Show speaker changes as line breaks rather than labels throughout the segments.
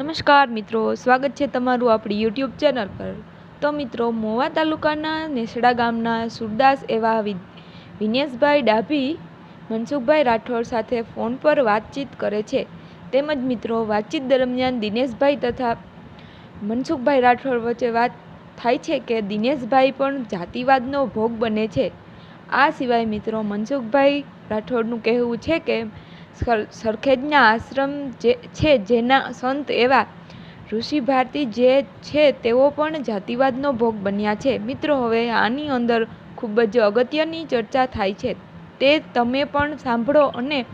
નમસ્કાર મિત્રો, સ્વાગત છે તમારું આપણી યુટ્યુબ ચેનલ પર. તો મિત્રો, મોવા તાલુકાના નેસડા ગામના સુરદાસ એવા વિનેશભાઈ ડાભી, મનસુખભાઈ રાઠોડ સાથે ફોન પર વાતચીત કરે છે. તેમજ મિત્રો, વાતચીત દરમિયાન દિનેશભાઈ તથા મનસુખભાઈ રાઠોડ વચ્ચે વાત થાય છે કે દિનેશભાઈ પણ જાતિવાદનો ભોગ બને છે. આ સિવાય મિત્રો, મનસુખભાઈ રાઠોડનું કહેવું છે કે સરખેજના આશ્રમ જે, છે જેના સંત એવા ઋષિ ભારતી જે છે તેઓ પણ જાતિવાદનો ભોગ બન્યા છે. મિત્રો, હવે આની અંદર ખૂબ જ અગત્યની ચર્ચા થાય છે. તે તમે પણ સાંભળો અને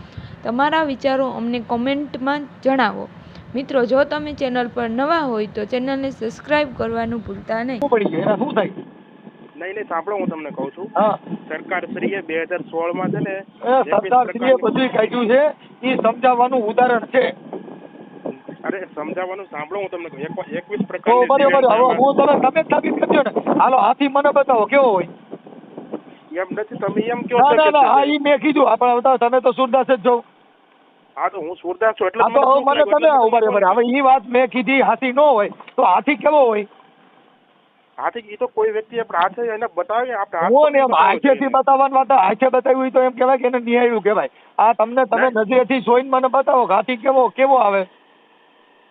તમારા વિચારો અમને કોમેન્ટમાં જણાવો. મિત્રો, જો તમે ચેનલ પર નવા હોય તો ચેનલને સબસ્ક્રાઇબ કરવાનું ભૂલતા નહીં.
નહીં નહીં સાંભળો હું તમને કહું છું. સરકાર શ્રીએ બે હજાર સોળમાં છે ને
સરકાર શ્રીએ બધું કાઢ્યું છે એ સમજાવવાનું ઉદાહરણ છે.
અરે સમજાવવાનું સાંભળો હું તમને કહું એકવીસ પ્રકાર
બરોબર હું તમે તમે સાબિત કરજો ને. હાલો હાથી મને બતાવો કેવો હોય?
એમ નથી તમે એમ કહો
ના ના હા એ મેં કીધું. આપણે બતાવો તમે તો સુરદાસ જ છો.
હા તો હું સુરદાસ છું એટલે
મને તમે ઊભા હવે ઈ વાત મેં કીધી હાથી ન હોય તો હાથી કેવો હોય?
હાથી ઈ તો કોઈ વ્યક્તિ આપણે હાથે એને બતાવી આપણે હાથ
ને એમ આંખેથી
જોઈએ.
વાત આંખે બતાવ્યું તો એમ કહેવાય કે એને નિહાળ્યું કહેવાય આ તમને તમે
ના.
નજરેથી જોઈને મને બતાવો હાથી કેવો કેવો આવે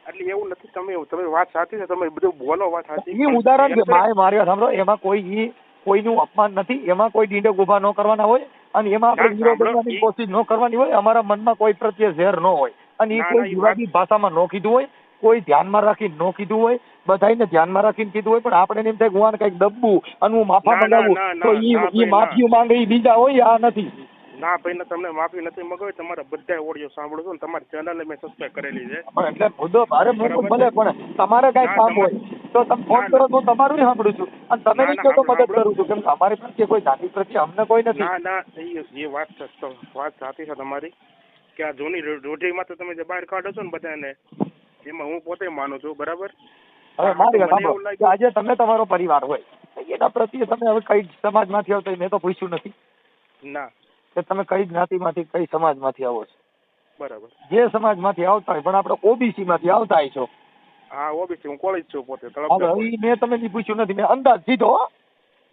એટલે એવું નથી તમે તમે વાત સાચી છે તમે બધું બોલો વાત સાચી
એ ઉદાહરણ છે મારે મારી સાંભળો એમાં કોઈ ઈ કોઈનું અપમાન નથી એમાં કોઈ ડીંડક ઊભા ન કરવાના હોય અને એમાં આપણે વિરોધ કરવાની કોશિશ ન કરવાની હોય અમારા મનમાં કોઈ પ્રત્યે ઝેર ન હોય અને
એ
કોઈ વિવાદી ભાષામાં ન કીધું હોય કોઈ ધ્યાનમાં રાખીને ન કીધું હોય બધાયને ધ્યાનમાં રાખીને કીધું હોય પણ આપણે એમ થાય હું આને કંઈક દબવું અને હું માફા મંગાવું તો ઈ ઈ માફીઓ માંગે ઈ બીજા હોય આ નથી.
ના ભાઈ ને તમને માફી નથી મગાવી તમારા બધા ઓડિયો સાંભળો છો તમારી ચેનલ મેં સબસ્ક્રાઇબ કરેલી છે.
એટલે મુદ્દો
ભારે
ભલે પણ તમારે કઈ કામ હોય તો તમે ફોન કરો તો તમારું સાંભળું છું. અને તમે નહીં કહો તો મદદ કરું છું કેમ અમારી પ્રત્યે કોઈ જાતિ પ્રત્યે અમને કોઈ નથી.
ના ના એ વાત વાત સાચી છે તમારી. કે આ જૂની રૂઢિમાં તો તમે જે બહાર કાઢો છો ને બધાને એમાં હું પોતે માનું છું બરાબર?
હવે મારી વાત સાંભળો. કે આજે તમે તમારો પરિવાર હોય એના પ્રત્યે તમે હવે કઈ સમાજમાંથી આવતા મેં તો પૂછ્યું નથી.
ના.
કે તમે કઈ જ્ઞાતિમાંથી કઈ સમાજમાંથી આવો છો.
બરાબર.
જે સમાજમાંથી આવતા હોય પણ આપણે ઓબીસી માંથી આવતા હોય છો.
હા ઓબીસી હું કોલેજ છું પોતે
હવે મેં તમે જી પૂછ્યું નથી મેં અંદાજ સીધો હો.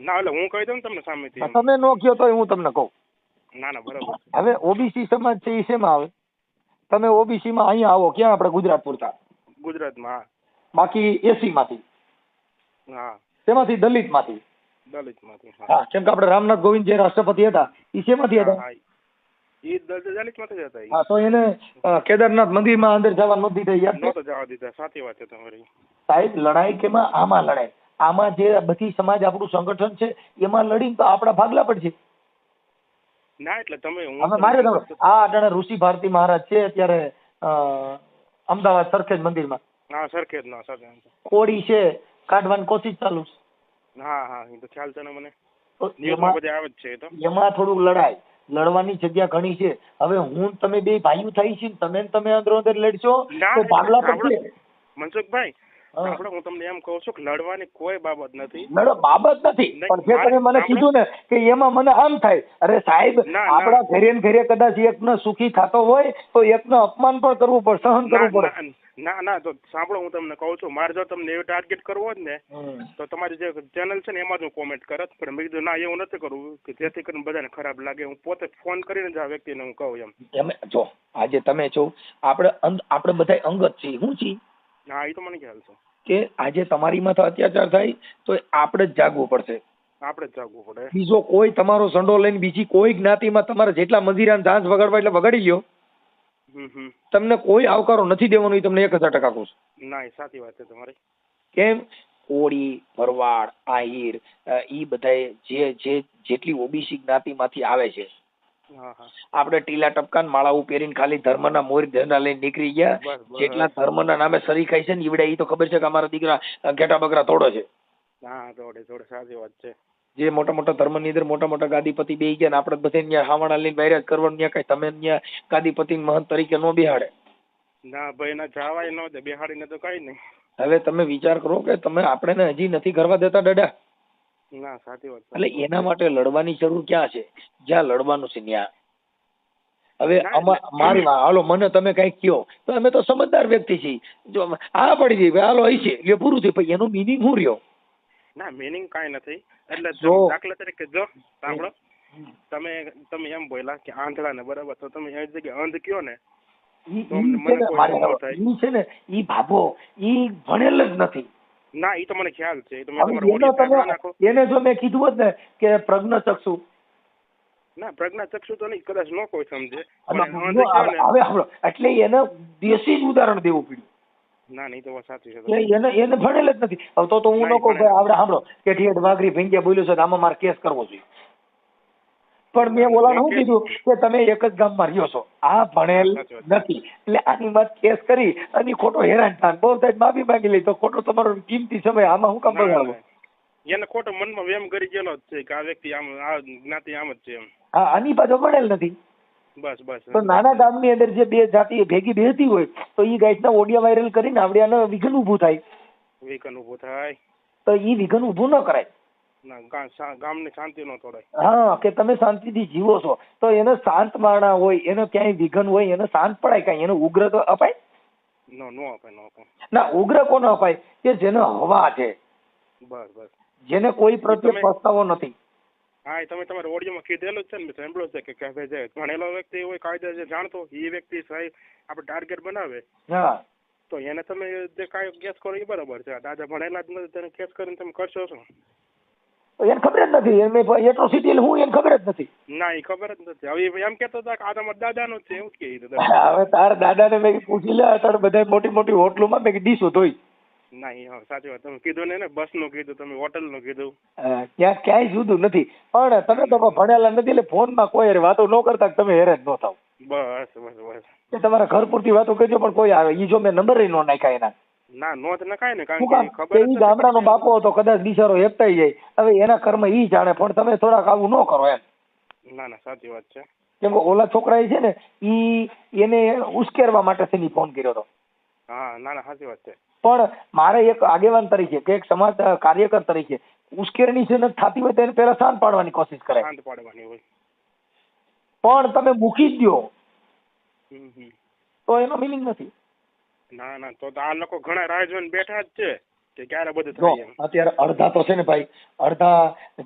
ના એટલે હું કહી દઉં તમને સામેથી.
તમે નો કયો તો હું તમને કહું.
ના ના બરાબર.
હવે ઓબીસી સમાજ છે એ શેમાં આવે? તમે ઓબીસી માં અહીંયા આવો ક્યાં આપણે ગુજરાત પૂરતા?
ગુજરાતમાં
બાકી એસી માંથી
હા.
તેમાંથી
દલિતમાંથી હા.
કેમ કે આપણે રામનાથ ગોવિંદ જે રાષ્ટ્રપતિ હતા એ શેમાંથી હતા?
હા. ઈ દ- જ હતા
હા તો એને કેદારનાથ મંદિરમાં અંદર જવા નથી દીધા યાદ છે?
નહોતો જવા દીધા સાચી વાત છે તમારી.
સાહેબ લડાઈ કેમાં? આમાં લડાઈ. આમાં જે બધી સમાજ આપણું સંગઠન છે એમાં લડીને તો આપણા ભાગલા પડશે.
ના એટલે તમે હું
મારે આ અટાણે ઋષિ ભારતી મહારાજ છે અત્યારે અમદાવાદ સરખેજ મંદિરમાં.
હા સરખેજ ના સરખેજ
કોળી છે કાઢવાની કોશિશ ચાલુ છે.
હા હા એ તો ખ્યાલ છે ને મને.
એમાં
બધે આવે જ છે તો.
એમાં થોડુંક લડાય. લડવાની જગ્યા ઘણી છે. હવે હું તમે બે ભાઈઓ થઈ છે તમે તમે અંદરો અંદર લડશો તો ભાગલા પડશે
મનસુખભાઈ. આપણે હું તમને એમ કહું છું કે લડવાની કોઈ બાબત નથી.
લડો બાબત નથી. પણ જે તમે મને કીધું ને કે એમાં મને આમ થાય અરે સાહેબ. આપણા ઘરે ઘરે કદાચ એકનો સુખી થતો હોય તો એકનો અપમાન પણ કરવું પડે સહન કરવું પડે.
ના- ના તો સાંભળો હું તમને કહું છું મારે જો તમને એવું ટાર્ગેટ કરવો હોય ને તો તમારી જે ચેનલ છે ને એમાં જ હું કોમેન્ટ કરત પણ મેં કીધું ના એવું નથી કરવું કે જેથી કરીને બધાને ખરાબ લાગે. હું પોતે ફોન કરીને જ આ વ્યક્તિને હું કહું એમ.
તમે જો આજે તમે છો આપણે આપણે બધા અંગત છીએ. હું છીએ?
હા એ તો મને ખ્યાલ છે.
કે આજે તમારી માથે અત્યાચાર થાય તો આપણે જ જાગવું પડશે.
આપણે જ જાગવું પડે.
બીજો કોઈ તમારો સંડો લઈને બીજી કોઈ જ્ઞાતિમાં તમારે જેટલા મંદિરાને ધાંસ વગાડવા એટલે વગાડી લ્યો. તમને કોઈ આવકારો નથી દેવાનો એ તમને એક હજાર ટકા કહું છું.
ના એ સાચી વાત છે તમારી.
કેમ? કોળી ભરવાડ આહિર એ ઈ બધાય જે જે જેટલી ઓબીસી જ્ઞાતિમાંથી આવે છે આપણે ટીલા ટપકા માળા પહેરીને ખાલી ધર્મના મોર ધ્યાન લઈને નીકળી ગયા. જેટલા ધર્મના નામે સરી ખાય છે ને ઈવડે ઈ તો ખબર છે કે અમારા દીકરા ઘેટા બકરા તોડો છે.
હા જોડે જોડે સાચી વાત છે.
જે મોટા મોટા ધર્મની અંદર મોટા મોટા ગાદીપતિ બે ગયા ને આપણે બધે ત્યાં હાવણા લઈને બહાર કરવાનું ત્યાં કઈ તમે ત્યાં ગાદીપતિ મહંત તરીકે નો બેહાડે.
ના ભાઈ ના જાવાય નો દે. બિહાડીને તો કઈ નહીં.
હવે તમે વિચાર કરો કે તમે આપણે હજી નથી કરવા દેતા ડડા.
ના સાચી વાત
એટલે એના માટે લડવાની જરૂર ક્યાં છે? જ્યાં લડવાનું છે ત્યાં. હવે મારી હાલો મને તમે કઈ કયો તો અમે તો સમજદાર વ્યક્તિ છીએ. જો આ પડી ગઈ હાલો અહીં છે. એટલે પૂરું થયું. પછી એનો મિનિંગ શું રહ્યો?
ના મિનિંગ કાંઈ નથી. એટલે
જો.
દાખલા તરીકે જો સાંભળો. તમે તમે એમ બોલ્યા કે આંધળા ને બરાબર. તો તમે એ જગ્યાએ અંધ કયો ને
છે. ઈ છે ને ઈ ભાભો ઈ ભણેલ જ નથી.
ના એ તો મને ખ્યાલ છે
એનો તમે જો મેં કીધું હોત ને કે પ્રજ્ઞાચક્ષુ.
ના પ્રજ્ઞાચક્ષુ તો નહીં કદાચ ન કોઈ સમજે.
હવે એટલે એને દેશી જ ઉદાહરણ દેવું પડ્યું.
ના નહીં તો સાચી છે.
એને એને ભણેલ જ નથી. હવે તો તો હું ન કહું. ભાઈ આપણે સાંભળો કે ઠેઠ વાઘરી ભીંગ્યા બોલ્યો છે આમાં મારે કેસ કરવો જોઈએ. પણ મેં ઓલાને શું કીધું કે તમે એક જ ગામમાં રહ્યો છો. આ ભણેલ નથી. એટલે આની વાત કેસ કરી અને ખોટો હેરાન થાય. બહુ થાય માફી માંગી લઈ તો ખોટો તમારો કિંમતી સમય આમાં હું કામ બગાડવો
એને ખોટો મનમાં વેમ કરી ગયેલો જ છે કે આ વ્યક્તિ આમ આ જ્ઞાતિ આમ જ છે એમ.
હા આની પાછો ભણેલ નથી.
બસ બસ.
તો નાના ગામની અંદર જે બે જાતિ ભેગી બેહતી હોય તો એ ગાઈડના ઓડિયો વાયરલ કરીને આને વિઘન ઊભું થાય.
વિઘન ઊભું થાય.
તો એ વિઘન ઊભું ન કરાય.
શા- ગામની શાંતિ નો તોડાય
હા કે તમે શાંતિથી જીવો છો. તો એને શાંત માણા હોય એને ક્યાંય વિઘન હોય એને શાંત પડાય કાંઈ? એને ઉગ્ર તો અપાય?
નો નો અપાય નો અપાય.
ના ઉગ્ર કોને અપાય? કે જેને હવા છે.
બસ બસ.
જેને કોઈ પ્રત્યે પસ્તાવો નથી.
હા તમે તમારા ઓડિયોમાં કીધેલું છે ને મેં સાંભળ્યું છે કે કેફે છે ભણેલો વ્યક્તિ હોય કાયદા જે જાણતો એ વ્યક્તિ સાહેબ આપણે ટાર્ગેટ બનાવે.
હા.
તો એને તમે જે કાંઈ કેસ કરો એ બરાબર છે. દાદા ભણેલા જ નથી તેને કેસ કરીને તમે કરશો શું?
એને ખબર જ નથી. એને એટ્રોસિટી એટલે હું એને ખબર જ નથી.
ના એ ખબર જ નથી. હવે એમ કેતો હતો કે આ તમારા દાદાનો છે એવું જ કહી
હવે તાર દાદાને મેં પૂછી લે અત્યારે બધા મોટી મોટી હોટલોમાં મેં ડીશો ધોઈ
ના હા સાચી વાત. તમે કીધું ને બસનું કીધું તમે હોટલનું કીધું
ક્યાં ક્યાંય જુદું નથી. પણ તમે તો ભણેલા નથી એટલે ફોનમાં કોઈ વાતો ન કરતા કે તમે હેરાન ન થાવ.
બસ બસ બસ.
તમારા ઘર પૂરતી વાતો કરજો પણ કોઈ આવે. ઈ જો મેં નંબર નો નાખ્યા એના.
ના નોંધ નખાય ને કારણ કે ખબર એ
ગામડાનો બાપો હતો કદાચ બિચારો હેપતાઈ જાય. હવે એના કર્મ ઈ જાણે પણ તમે થોડાક આવું ન કરો એમ.
ના ના સાચી વાત છે.
કેમ કે ઓલા છોકરાએ છે ને ઈ એને ઉશ્કેરવા માટે થઈને ફોન કર્યો હતો.
હા ના ના સાચી વાત છે.
પણ મારે એક આગેવાન તરીકે કે એક સમાજ કાર્યકર તરીકે ઉશ્કેરણી છે ને થતી હોય તો એને પહેલા શાંત પાડવાની કોશિશ કરે
શાંત પાડવાની હોય.
પણ તમે મૂકી જ દો તો એનો મિનિંગ નથી.
ના ના તો આ લોકો ઘણા રાહ જોઈને બેઠા જ છે કે ક્યારે બધું થાય એમ.
અત્યારે અડધા તો છે ને ભાઈ અડધા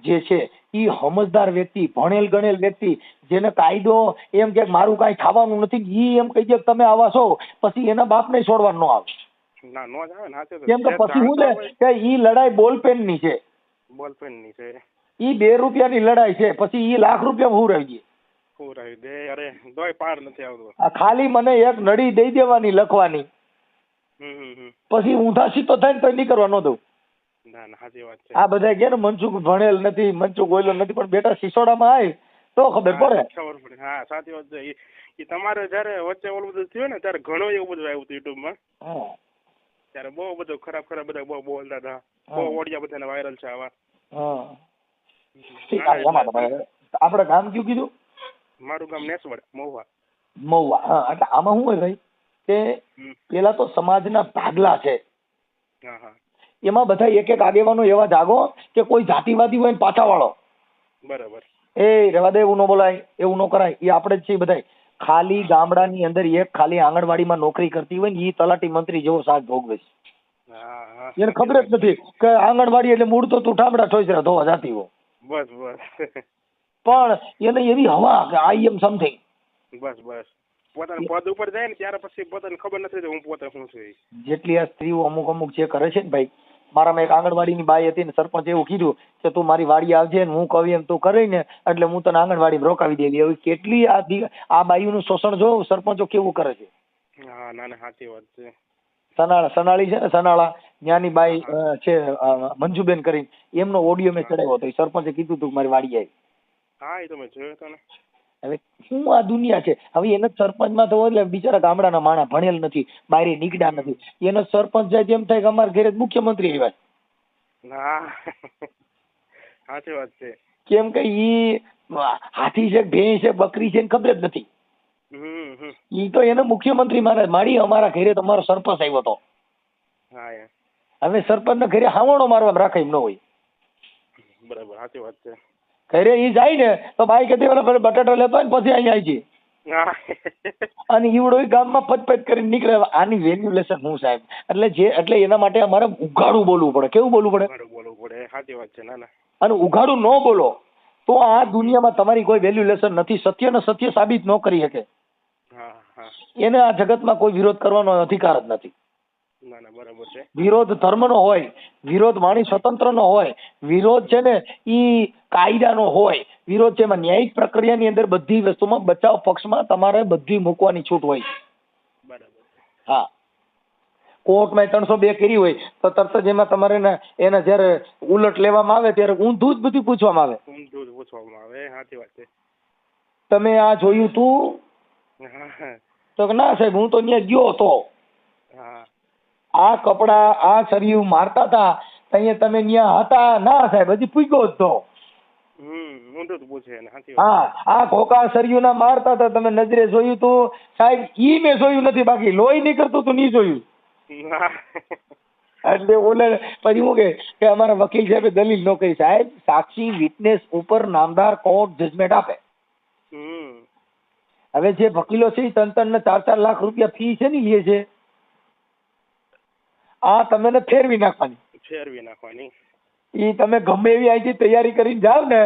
જે છે ઈ સમજદાર વ્યક્તિ ભણેલ ગણેલ વ્યક્તિ જેને કાયદો એમ કે મારું કાંઈ ખાવાનું નથી ઈ એમ કહી દે કે તમે આવા છો પછી એના બાપને છોડવાનું ન આવે.
ના નો જ આવે ને તો.
કેમ કે પછી
જાણતા
કે ઈ લડાઈ બોલપેનની છે.
બોલપેનની છે.
ઈ બે રૂપિયાની લડાઈ છે પછી ઈ લાખ રૂપિયા હું રહી ગઈ?
પૂરાવી દે અરે તોય પાર નથી આવતો.
આ ખાલી મને એક નડી દઈ દેવાની લખવાની. પછી ઊંધા તો થાય ને તો નીકળવા ન દઉં.
ના છે.
આ બધા કે ને મનસુખ ભણેલ નથી મનસુખ ગોયલો નથી પણ બેટા સિસોડામાં આવે તો ખબર પડે.
ખબર પડે. હા સાચી વાત છે. ઈ તમારે જયારે વચ્ચે ઓલું બધું થયું ને ત્યારે ઘણો એવું બધું આવ્યું હતું યુટ્યુબમાં. ત્યારે બહુ બધું ખરાબ ખરાબ બધા બહુ બોલતા હતા. બહુ ઓડિયા બધાને વાયરલ છે આવા.
હા.
ના,
આ એમાં
એટલે
તમે આપણે ગામ કયું કીધું?
મારું ગામ નેસવડ મહુવા.
મહુવા. હા એટલે આમાં શું હોય ભાઈ? કે. પેલા તો સમાજના ભાગલા છે. એમાં બધા એક એક આગેવાનો એવા જાગો કે કોઈ જાતિવાદી હોય ને પાછા વાળો
બરાબર.
એ રેવા દે એવું ન બોલાય એવું ન કરાય. એ આપણે જ છીએ બધા ખાલી ગામડાની અંદર એક ખાલી આંગણવાડીમાં નોકરી કરતી હોય ને એ તલાટી મંત્રી જેવો સાથ ભોગવે છે. એને ખબર જ નથી કે આંગણવાડી એટલે મૂળ તો તું ઠામડા ઠોસરા ધોવા જાતી હો
બસ બસ.
પણ એને એવી હવા કે આઈ એમ સમથિંગ
બસ બસ. પોતાના પદ ઉપર જાય ને ત્યારે પછી પોતાને ખબર નથી રહેતી હું પોતે શું છું
જેટલી આ સ્ત્રીઓ અમુક અમુક જે કરે છે ને ભાઈ મારામાં એક આંગણવાડીની બાઈ હતી ને સરપંચ એવું કીધું કે તું મારી વાડી આવજે ને હું કહું એમ તું કરે ને એટલે હું તને આંગણવાડીમાં રોકાવી દેવી. હવે કેટલી આ આ બાઈઓનું શોષણ જો સરપંચો કેવું કરે છે?
હા ના ના સાચી વાત છે.
સનાળા સનાળી છે ને સનાળા જ્ઞાની બાઈ છે મંજુબેન કરીને એમનો ઓડિયો મેં ચડાવ્યો હતો. સરપંચે કીધું તું મારી વાડી આવી.
હા એ તો મેં જોયો હતો ને.
હવે શું આ દુનિયા છે? હવે એને સરપંચમાં તો એટલે બિચારા ગામડાના માણા ભણેલ નથી બારે નીકળ્યા નથી. એનો સરપંચ જાય તેમ થાય કે અમારા ઘરે મુખ્યમંત્રી આવ્યા.
સાચી વાત છે.
કેમ કે ઈ હાથી છે ભેંસ છે બકરી છે ખબર જ નથી. ઈ તો એને મુખ્યમંત્રી મારે મારી અમારા ઘરે તમારો સરપંચ આવ્યો હતો હવે સરપંચ સરપંચના ઘરે હાવણો મારવા રાખે એમ ન હોય.
બરાબર સાચી વાત છે.
ઘરે ઈ જાય ને તો બાઈ કહેતી પેલા પેલા બટાટા લેતો હોય ને પછી અહીંયા આવી જાય અને ઈવડો ગામમાં પચપચ કરીને નીકળે. આની વેલ્યુલેશન હું સાહેબ? એટલે જે એટલે એના માટે અમારે ઉઘાડું બોલવું પડે. કેવું બોલવું પડે?
બોલવું પડે. સાચી વાત છે. ના ના.
અને ઉઘાડું ન બોલો તો આ દુનિયામાં તમારી કોઈ વેલ્યુલેશન નથી. સત્ય ને સત્ય સાબિત ન કરી શકે. એને આ જગતમાં કોઈ વિરોધ કરવાનો અધિકાર જ નથી.
બરાબર
વિરોધ ધર્મનો હોય વિરોધ વાણી સ્વતંત્રનો હોય વિરોધ છે ને ઈ કાયદાનો હોય વિરોધ છે એમાં ન્યાયિક પ્રક્રિયાની અંદર બધી વસ્તુમાં બચાવ પક્ષમાં તમારે બધી મૂકવાની છૂટ હોય. હા. કોર્ટમાં ત્રણસો બે કરી હોય તો તરત જ એમાં તમારે એને જ્યારે ઉલટ લેવામાં આવે ત્યારે ઊંધું જ બધું પૂછવામાં આવે.
ઊંધું જ પૂછવામાં આવે સાચી વાત છે.
તમે આ જોયું તું? તો ના સાહેબ હું તો ત્યાં ગયો હતો.
હા.
આ કપડા આ સરિયું મારતા હતા અહીંયા તમે ન્યા હતા ના સાહેબ હજી પૂગ્યો જ તો. હા આ ખોકા સરિયુના મારતા હતા તમે નજરે જોયું તું સાહેબ ઈ મેં જોયું નથી બાકી લોહી નીકળતું તું નહીં જોયું. એટલે ઓલે પછી હું કે અમારા વકીલ સાહેબે દલીલ ન કરી સાહેબ સાક્ષી વિટનેસ ઉપર નામદાર કોર્ટ જજમેન્ટ આપે. હવે જે વકીલો છે એ ત્રણ ત્રણ ને ચાર ચાર લાખ રૂપિયા ફી છે ને લે છે. આ તમને ફેરવી નાખવાની.
ફેરવી નાખવાની.
ઈ તમે ગમે એવી અહીંથી તૈયારી કરીને જાવ ને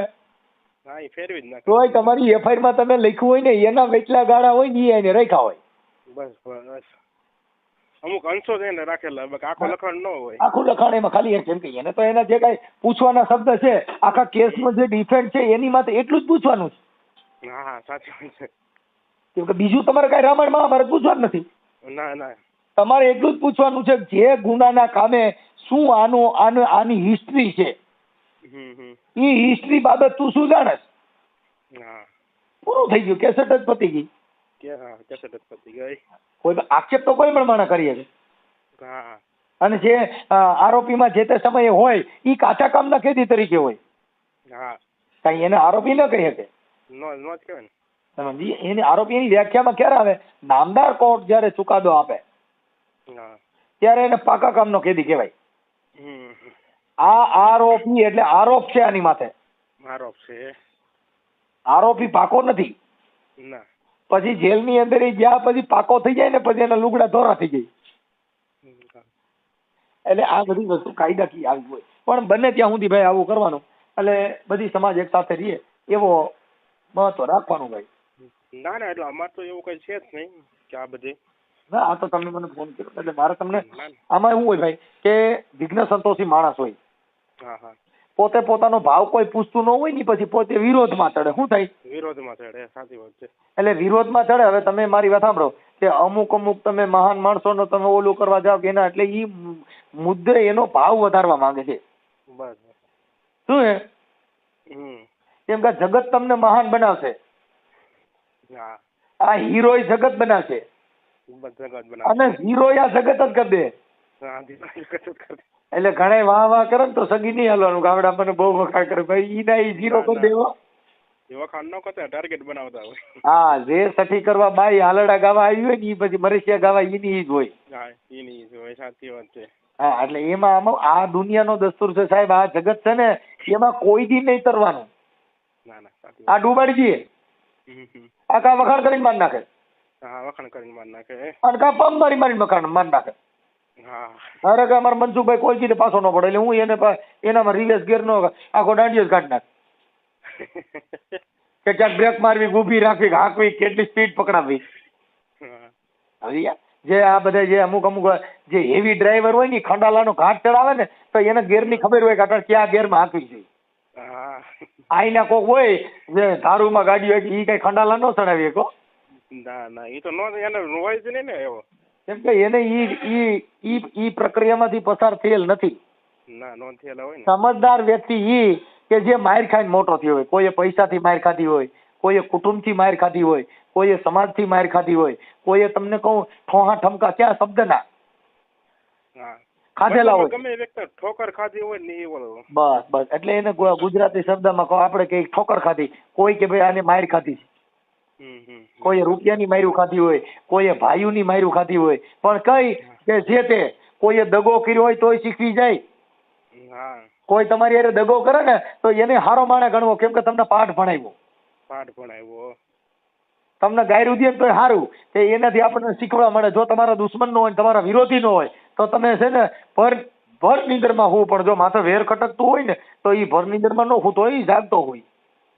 હા એ ફેરવી જ નાખ
તોય તમારી એફઆઈઆરમાં તમે લખ્યું હોય ને એના વેચલા ગાળા હોય ને એને રાખ્યા હોય.
બસ બસ. અમુક અંશો છે ને રાખેલા આખો લખાણ ન હોય.
આખું લખાણ એમાં ખાલી એમ કહીએ ને તો એના જે કાંઈ પૂછવાના શબ્દ છે આખા કેસનો જે ડિફેન્ડ છે એની માટે એટલું જ પૂછવાનું છે.
હા સાચી વાત છે.
કેમ કે બીજું તમારે કાંઈ રામાયણ મહાભારત પૂછવાનું નથી.
ના ના.
તમારે એટલું જ પૂછવાનું છે જે ગુનાના કામે શું આનું આનું આની હિસ્ટ્રી છે. એ હિસ્ટ્રી બાબત તું શું જાણસ? પૂરું થઈ ગયું કેસેટ જ પતી ગઈ.
કે હા કેસેટ જ પતી ગઈ.
કોઈ આક્ષેપ તો કોઈ પણ માણસ કરી શકે. અને જે આરોપીમાં જે તે સમયે હોય એ કાચા કામના કેદી તરીકે હોય. કઈ એને આરોપી ન કહી શકે. એની આરોપીની વ્યાખ્યામાં ક્યારે આવે? નામદાર કોર્ટ જ્યારે ચુકાદો આપે. ત્યારે એને પાકા કામનો કેદી કહેવાય. આ આરોપી એટલે આરોપ છે આની માથે.
આરોપ છે.
આરોપી પાકો નથી.
ના.
પછી જેલની અંદર એ ગયા પછી પાકો થઈ જાય ને પછી એના લુગડા ધોરા થઈ જાય. એટલે આ બધી વસ્તુ કાયદાકીય આવી હોય. પણ બને ત્યાં સુધી ભાઈ આવું કરવાનું. એટલે બધી સમાજ એક સાથે રહીએ. એવો મહત્વ રાખવાનું ભાઈ.
ના ના એટલે અમારે તો એવું કઈ છે જ નહીં કે આ બધી.
ના આ તો તમે મને ફોન કર્યો એટલે મારે તમને. આમાં એવું હોય ભાઈ કે વિઘ્ન સંતોષી માણસ હોય. પોતે પોતાનો ભાવ કોઈ પૂછતું ન હોય ને પછી પોતે વિરોધમાં ચડે. શું થાય?
વિરોધમાં ચડે સાચી વાત છે.
એટલે વિરોધમાં ચડે. હવે તમે મારી વાત સાંભળો કે અમુક અમુક તમે મહાન માણસોનો તમે ઓલું કરવા જાવ કે એના એટલે ઈ મુદ્દે એનો ભાવ વધારવા માંગે છે.
બસ
શું હે? કેમ કે જગત તમને મહાન બનાવશે. આ હીરો જગત બનાવશે. અને હીરો યા જગત જ કરી દે. એટલે ઘણા વાહ વાહ કરે ને તો સગી નહીં હાલવાનું. ગામડા મને બહુ વખા કરે. ભાઈ ઈ ના ઈ હીરો કરી દેવો
એવા ખાન નો કરતા ટાર્ગેટ બનાવતા હોય.
હા જે સઠી કરવા બાઈ હાલડા ગાવા આવી હોય ને ઈ પછી મરેશિયા ગાવા ઈની ઈ જ હોય.
હા એની જ હોય સાચી વાત છે.
હા એટલે એમાં આમાં આ દુનિયાનો દસ્તુર છે સાહેબ આ જગત છે ને એમાં કોઈ દી નહીં તરવાનું. આ ડૂબાડી દઈએ
હમ, હમ.
આ કા વખાણ કરીને મારી નાખે.
હા વખાણ કરીને માર નાખે
અને કા પગ મારી મારી વખાણ મારી નાખે.
હા.
અરે કે અમારા મનસુખભાઈ કોઈ કીધે પાછો ન પડે એટલે હું એને એનામાં રિલેસ ગેર નો આખો દાંડિયો જ કાઢી નાખ. કે ક્યાંક બ્રેક મારવી ઊભી રાખવી હાંકવી કેટલી સ્પીડ
પકડાવી
હવે જે આ બધા જે અમુક અમુક જે હેવી ડ્રાઈવર હોય ને ખંડાલાનો ઘાટ ચડાવે ને તો એને ગેરની ખબર હોય કે ક્યાં ગેરમાં હાંકવી
જોઈએ
આઈના કોક હોય જે દારૂમાં ગાડી હોય એ કઈ ખંડાલા ન ચડાવીએ શકો
ના ના એ તો નો એને હોય જ નહીં ને એવો.
કેમ કે એને ઈ ઈ ઈ ઈ પ્રક્રિયામાંથી પસાર થયેલ નથી.
ના નો થયેલા હોય ને.
સમજદાર વ્યક્તિ ઈ કે જે માર ખાઈને મોટો થયો હોય કોઈએ પૈસાથી માર ખાધી હોય કોઈએ કુટુંબથી માર ખાધી હોય કોઈએ સમાજથી માર ખાધી હોય કોઈએ તમને કહું ઠોહા ઠમકા ક્યાં શબ્દના
ના.
ખાધેલા હોય.
ગમે વ્યક્ત ઠોકર ખાધી હોય ને એ
બસ બસ એટલે એને ગુજરાતી શબ્દમાં કહો આપણે કઈ ઠોકર ખાધી કોઈ કે ભાઈ આને માર ખાધી છે. કોઈએ રૂપિયાની માર્યું ખાધી હોય કોઈએ ભાઈઓની માર્યું ખાધી હોય પણ કઈ કે જે તે કોઈએ દગો કર્યો હોય તોય શીખવી જાય. કોઈ તમારી હારે દગો કરે ને તો એને હારો માણે ગણવો કેમ કે તમને પાઠ ભણાવ્યો.
પાઠ ભણાવ્યો.
તમને ગાયરું દે તો સારું કે એનાથી આપણને શીખવા મળે. જો તમારા દુશ્મન નો હોય તમારા વિરોધી નો હોય તો તમે છે ને ભર ભર નિંદરમાં હોવું પણ જો માથે વેર ખટકતું હોય ને તો એ ભર નિંદરમાં ન હોતો હોય જાગતો હોય.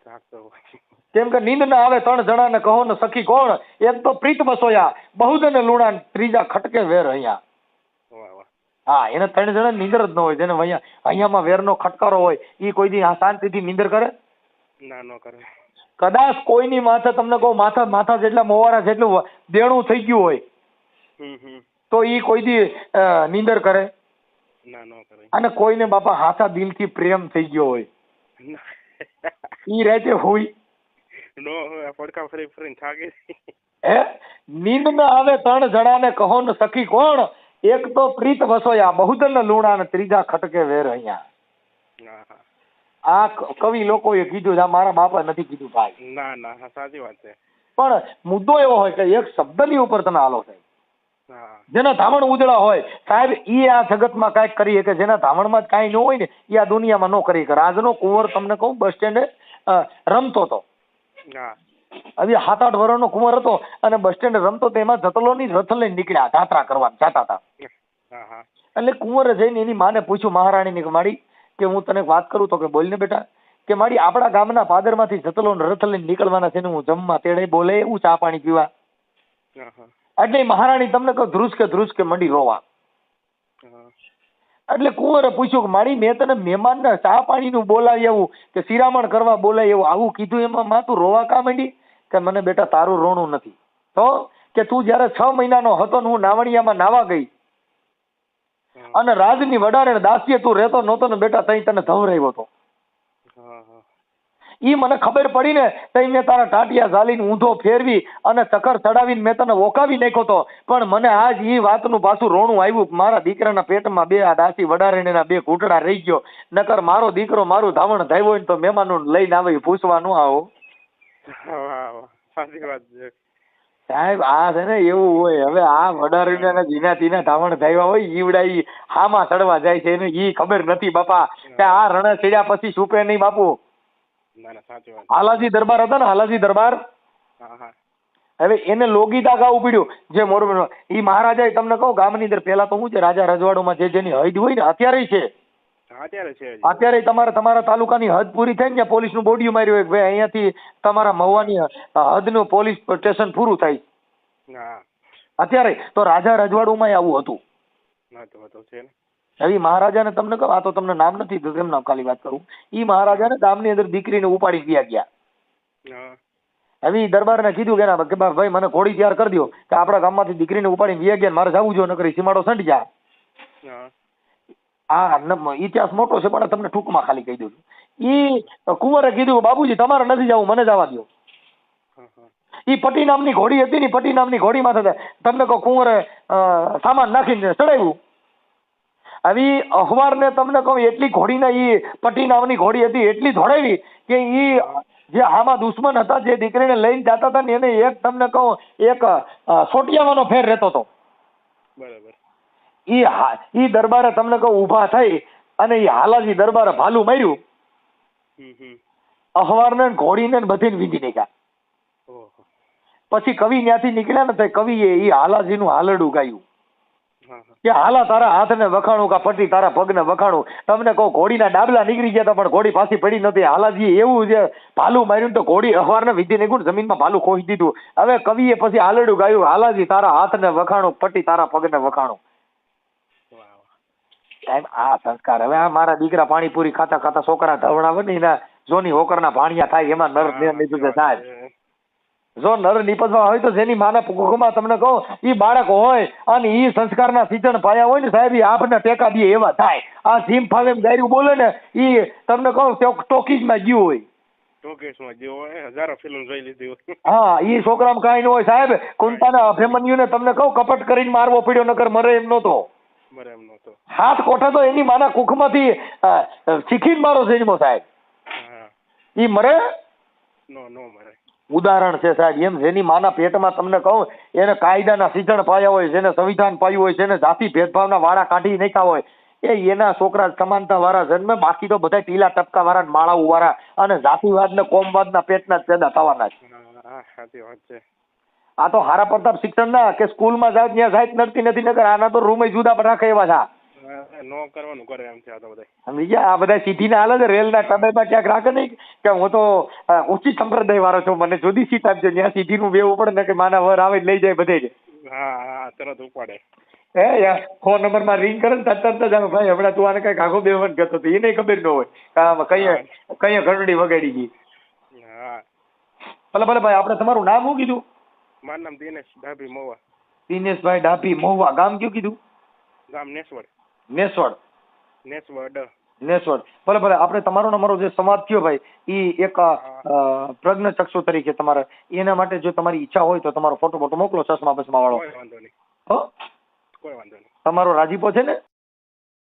જાગતો હોય.
કેમ કે નીંદ ના આવે ત્રણ જણાને કહો ને સખી કોણ? એક તો પ્રીત બસોયા બહુજન લુણા ત્રીજા ખટકે વેર અહીંયા. હા એને ત્રણ જણા નીંદર જ ન હોય જેને અહીંયા અહીંયામાં વેરનો ખટકારો હોય એ કોઈ દી શાંતિથી નીંદર કરે?
ના ન કરે.
કદાચ કોઈની માથે તમને કહું માથા માથા જેટલા મોવારા જેટલું દેણું થઈ ગયું હોય તો એ કોઈ દી નીંદર કરે?
ના ન કરે.
અને કોઈને બાપા હાથા દિલથી પ્રેમ થઈ ગયો હોય.
એ
ઈ રાતે હોય
નો હવે પડકા ફરી ફરીને થાકે
હે? નીંદ ન આવે ત્રણ જણાને કહો ને સખી કોણ? એક તો પ્રીત વસોયા બહુદલ લુણા ને ત્રીજા ખટકે વેર અહીંયા. આ ક- કવિ લોકોએ કીધું આ મારા બાપા નથી કીધું ભાઈ.
ના ના સાચી વાત છે.
પણ મુદ્દો એવો હોય કે એક શબ્દની ઉપર તમે આલો સાહેબ જેના ધામણ ઉજળા હોય સાહેબ ઈ આ જગતમાં કાંઈક કરી શકે જેના ધામણમાં કાંઈ ન હોય ને એ આ દુનિયામાં ન કરી કરે આજનો કુંવર તમને કહું બસ સ્ટેન્ડે રમતો હતો હવે સાત આઠ વર્ષનો કુંવર હતો અને બસ સ્ટેન્ડ રમતો તો જતલો ની રથ લઈને નીકળ્યા જાત્રા કરવા જતા હતા. એટલે કુંવરે જઈને એની માને પૂછ્યું મહારાણીની કે માડી કે હું તને વાત કરું તો કે બોલ ને બેટા કે માડી આપણા ગામના પાદરમાંથી જતલો રથ લઈને નીકળવાના છે ને હું જમવા તેડે બોલે એવું ચા પાણી પીવા. એટલે મહારાણી તમને કહું ધ્રુસ કે ધ્રુસ કે મંડી રોવા. એટલે કુંવરે પૂછ્યું કે મારી મેં તને મહેમાનને ચા પાણીનું બોલાવી આવું કે શિરામણ કરવા બોલાવી આવું. આવું કીધું એમાં માં તું રોવા કા માંડી? કે મને બેટા તારું રોણું નથી. તો કે તું જ્યારે છ મહિનાનો હતો ને હું નાવણિયામાં નાવા ગઈ અને રાજની વડારે દાસીએ તું રહેતો નહોતો ને બેટા તઈ તને ધવરાવ્યો હતો. ઈ મને ખબર પડી ને તઈ મેં તારા ટાટિયા ઝાલીને ઊંધો ફેરવી અને ચકર ચડાવીને મેં તને ઓકાવી નાખ્યો તો. પણ મને આજ ઈ વાતનું પાછું રોણું આવ્યું મારા દીકરાના પેટમાં બે આ દાસી વડારેણીના બે ઘૂંટડા રહી ગયો. નકર મારો દીકરો મારું ધાવણ ધાવ્યો હોય ને તો મહેમાનો લઈને આવે ઈ પૂછવા ન આવો
વાહ વાહ સાચી વાત છે.
સાહેબ આ છે ને એવું હોય. હવે આ વડારીને જીના તીના ધાવણ ધાવ્યા હોય ઈવડા ઈ હામાં ચડવા જાય છે એને ઈ ખબર નથી બાપા. કે આ રણે ચડ્યા પછી છૂપે નહીં બાપુ.
ના ના સાચી વાત
હાલાજી દરબાર હતા ને હાલાજી દરબાર?
હા હા.
હવે એને લોગીતા ગાવું પડ્યું. જે મોરબી એ મહારાજા તમને કહું ગામની અંદર પેલા તો શું છે રાજા રજવાડોમાં જે જેની હદ હોય ને અત્યારે છે.
અત્યારે
તમારે તમારા તાલુકાની હદ પૂરી થાય ને ત્યાં પોલીસનું બોડિયું માર્યું હોય કે ભાઈ અહીંયાથી તમારા મહુવાની હદનું પોલીસ સ્ટેશન પૂરું થાય. અત્યારે તો રાજા રજવાડુમાં આવું હતું.
ના ને.
હવે મહારાજાને તમને કહું આ તો તમને નામ નથી તો નામ ખાલી વાત કરું? એ મહારાજાને ગામની અંદર દીકરીને ઉપાડી ગયા ગયા. હવે દરબારને કીધું કે ના કે ભાઈ મને ઘોડી તૈયાર કરી દો કે આપણા ગામમાંથી દીકરીને ઉપાડીને વ્યા ગયા મારે જવું જોઈએ નકરી સીમાડો સંડી જા.
હા.
આ ઇતિહાસ મોટો છે પણ તમને ટૂંકમાં ખાલી કહી દઉં છું. ઈ કુંવરે કીધું કે બાબુજી તમારે નથી જવું મને જવા દો એ પટી નામની ઘોડી હતી ને પટી નામની ઘોડી માથે તમને કહો કુંવરે સામાન નાખીને ચડાવ્યું. અહવાર અખબારને તમને કહું એટલી ઘોડીને એ પટી નામની ઘોડી હતી એટલી દોડાવી કે ઈ જે આમાં દુશ્મન હતા જે દીકરીને લઈને જતા હતા ને એને એક તમને કહું એક સોટિયાવાનો ફેર રહેતો હતો.
બરાબર.
ઈ હા ઈ દરબારે તમને કહું ઊભા થઈ અને ઈ હાલાજી દરબારે ભાલું માર્યું. અહવાર ને ઘોડીને ને બધીને વીંધી નાખ્યા. પછી કવિ ત્યાંથી નીકળ્યા ને કવિએ ઈ હાલાજીનું હાલડું ગાયું. કે હાલા તારા હાથને વખાણું કા પટ્ટી તારા પગને વખાણું? તમને કહું ઘોડીના ડાબલા નીકળી ગયા પણ ઘોડી પાછી પડી નથી હાલાજી એવું છે ભાલું માર્યું તો ઘોડી અખબારને વિધિ નીકળ્યું જમીનમાં ભાલું ખોઈ દીધું. હવે કવિએ પછી આલડું ગાયું હાલાજી તારા હાથને વખાણું પટ્ટી તારા પગને વખાણું. સાહેબ આ સંસ્કાર. હવે આ મારા દીકરા પાણીપુરી ખાતા ખાતા છોકરા ધવડાવે ને એના જોની હોકરના ભાણિયા થાય એમાં નર લીધું છે સાહેબ. જો નર નીપજવા હોય તો જેની માના કુકુમાં તમને કહું એ બાળક હોય અને એ સંસ્કારના સિંચન પાયા હોય ને સાહેબ એ આપને ટેકા દે એવા થાય. આ જીમ ફાવે ગાયરું બોલે ને એ તમને કહું ટોકીજમાં ગયું હોય.
ટોકેશમાં જે હોય હજારો ફિલ્મ જોઈ લીધી હોય.
હા ઈ છોકરામાં કાંઈ ન હોય સાહેબ કુંતાના અભિમન્યુને તમને કહું કપટ કરીને મારવો પડ્યો નકર મરે એમ નહોતો.
બરે એમ નહોતો.
હાથ કોઠા તો એની માના કુખમાંથી શીખીને મારો જન્મો સાહેબ. એ મરે?
નો નો મરે.
ઉદાહરણ છે સાહેબ એમ જેની માના પેટમાં તમને કહું એને કાયદાના સિંચણ પાયા હોય જેને સંવિધાન પાયું હોય જેને જાતિ ભેદભાવના વાળા કાઢી નાખ્યા હોય એ એના છોકરા સમાનતા વાળા જન્મે બાકી તો બધા ટીલા ટપકા વાળા માળાઓ વાળા અને જાતિવાદ ને કોમવાદ ના પેટના જ પેદા થવાના છે. આ તો હારા પ્રતાપ શિક્ષણ ના કે સ્કૂલમાં જાય ત્યાં જાય નડતી નથી નગર આના તો રૂમ જુદા રાખે એવા છે.
નો કરવાનું કરે એમ છે આ તો બધા
સમજી ગયા આ બધા સીધીના હાલે છે રેલના ટબેમાં ક્યાંક રાખે નહીં કે હું તો ઊંચી સંપ્રદાય વાળો છું મને જુદી સીટ આપજો ત્યાં સીધીનું બેવું પડે ને કે માના વર આવે લઈ જાય બધે જ.
હા હા તરત ઉપાડે.
હે યાર ફોન નંબરમાં રિંગ કરે ને તરત જ ભાઈ હમણાં તું આને કંઈક આખો બેવન કરતો હતો એને ખબર ન હોય કે આમાં કઈ કઈ ઘરડી વગાડી ગઈ.
હા.
ભલે ભલે ભાઈ આપણે તમારું નામ શું કીધું?
મારું નામ દિનેશ ડાભી મોવા.
દિનેશભાઈ ડાભી મહુવા ગામ કયું કીધું?
ગામ નેસવડ.
નેસવડ.
નેસવડ.
નેસવડ. ભલે ભલે આપણે તમારો અમારો જે સંવાદ થયો ભાઈ ઈ એક પ્રજ્ઞ ચક્ષુ તરીકે તમારે એના માટે જો તમારી ઈચ્છા હોય તો તમારો ફોટો ફોટો મોકલો ચશ્મા બસમા વાળો. હો?
કોઈ વાંધો નહીં.
તમારો રાજીપો છે ને?